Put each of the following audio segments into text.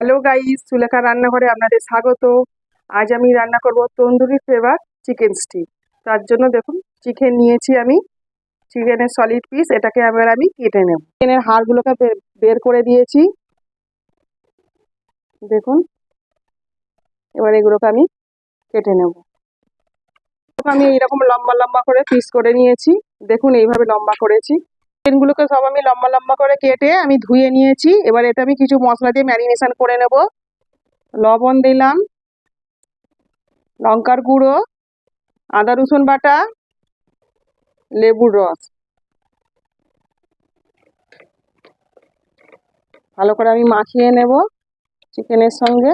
Hello guys Sulekha রান্নাঘরে আপনাদের স্বাগত। আজ আমি রান্না করব তন্দুরি ফ্লেভার চিকেন স্টিক তার জন্য দেখুন চিকেন নিয়েছি আমি। চিকেনের সলিড পিস এটাকে এবার আমি কেটে নেব। চিকেনের হাড়গুলোকে বের করে দিয়েছি। দেখুন, এবার এগুলোকে আমি কেটে নেব। আমি এইরকম লম্বা লম্বা করে পিস করে নিয়েছি। দেখুন, এইভাবে লম্বা করেছি। চিকেনগুলোকে সব আমি লম্বা লম্বা করে কেটে আমি ধুয়ে নিয়েছি। এবার এতে আমি কিছু মশলা দিয়ে ম্যারিনেশন করে নেব। লবণ দিলাম, লঙ্কার গুঁড়ো, আদা রসুন বাটা, লেবুর রস। ভালো করে আমি মাখিয়ে নেব চিকেনের সঙ্গে।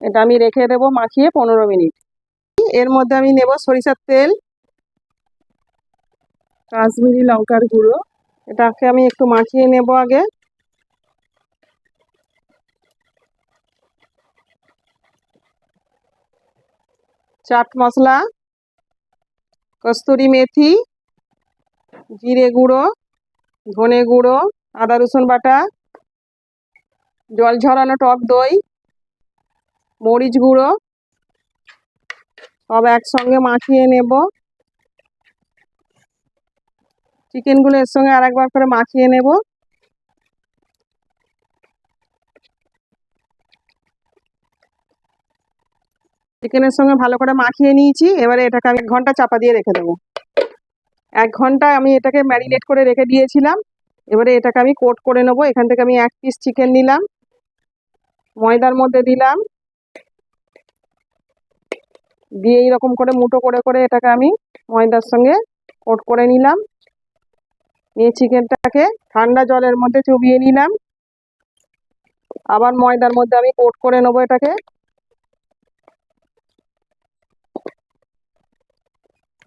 এটা আমি রেখে দেব মাখিয়ে পনেরো মিনিট। এর মধ্যে আমি নেব সরিষার তেল। কাশ্মীরি লঙ্কার গুঁড়ো। এটাকে আমি একটু মাখিয়ে নেব আগে। চাট মশলা, কস্তুরি মেথি, জিরে গুঁড়ো, ধনে গুঁড়ো, আদা রসুন বাটা, জল ঝরানো টক দই, মরিচ গুঁড়ো, সব একসঙ্গে মাখিয়ে নেব। চিকেনগুলো এর সঙ্গে আরেকবার করে মাখিয়ে নেব। চিকেনের সঙ্গে ভালো করে মাখিয়ে নিয়েছি, এবারে এটাকে আমি এক ঘণ্টা চাপা দিয়ে রেখে দেবো। এক ঘণ্টা আমি এটাকে ম্যারিনেট করে রেখে দিয়েছিলাম, এবারে এটাকে আমি কোট করে নেব। এখান থেকে আমি এক পিস চিকেন নিলাম, ময়দার মধ্যে দিলাম। দিয়ে এইরকম করে মুটো করে করে এটাকে আমি ময়দার সঙ্গে কোট করে নিলাম। নিয়ে চিকেনটাকে ঠান্ডা জলের মধ্যে চুবিয়ে নিলাম। আবার ময়দার মধ্যে আমি কোট করে নেব এটাকে।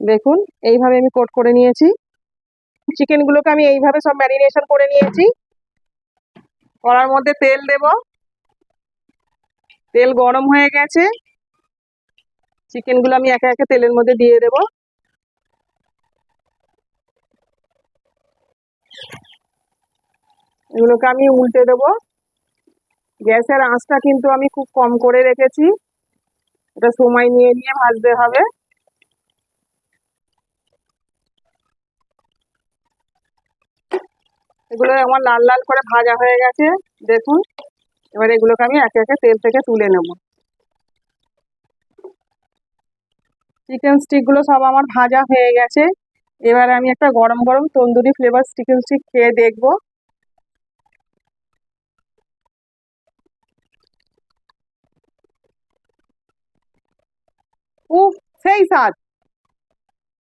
দেখুন, এইভাবে আমি কোট করে নিয়েছি। চিকেনগুলোকে আমি এইভাবে সব ম্যারিনেশন করে নিয়েছি। কড়ার মধ্যে তেল দেব। তেল গরম হয়ে গেছে। চিকেনগুলো আমি একে একে তেলের মধ্যে দিয়ে দেব। এগুলোকে আমি উল্টে দেব। গ্যাসের আঁচটা কিন্তু আমি খুব কম করে রেখেছি। এটা সময় নিয়ে নিয়ে ভাজতে হবে। এগুলো আমার লাল লাল করে ভাজা হয়ে গেছে, দেখুন। এবার এগুলোকে আমি একে একে তেল থেকে তুলে নেব। চিকেন স্টিকগুলো সব আমার ভাজা হয়ে গেছে। এবার আমি একটা গরম গরম তন্দুরি ফ্লেভার চিকেন স্টিক খেয়ে দেখব। o seis aves.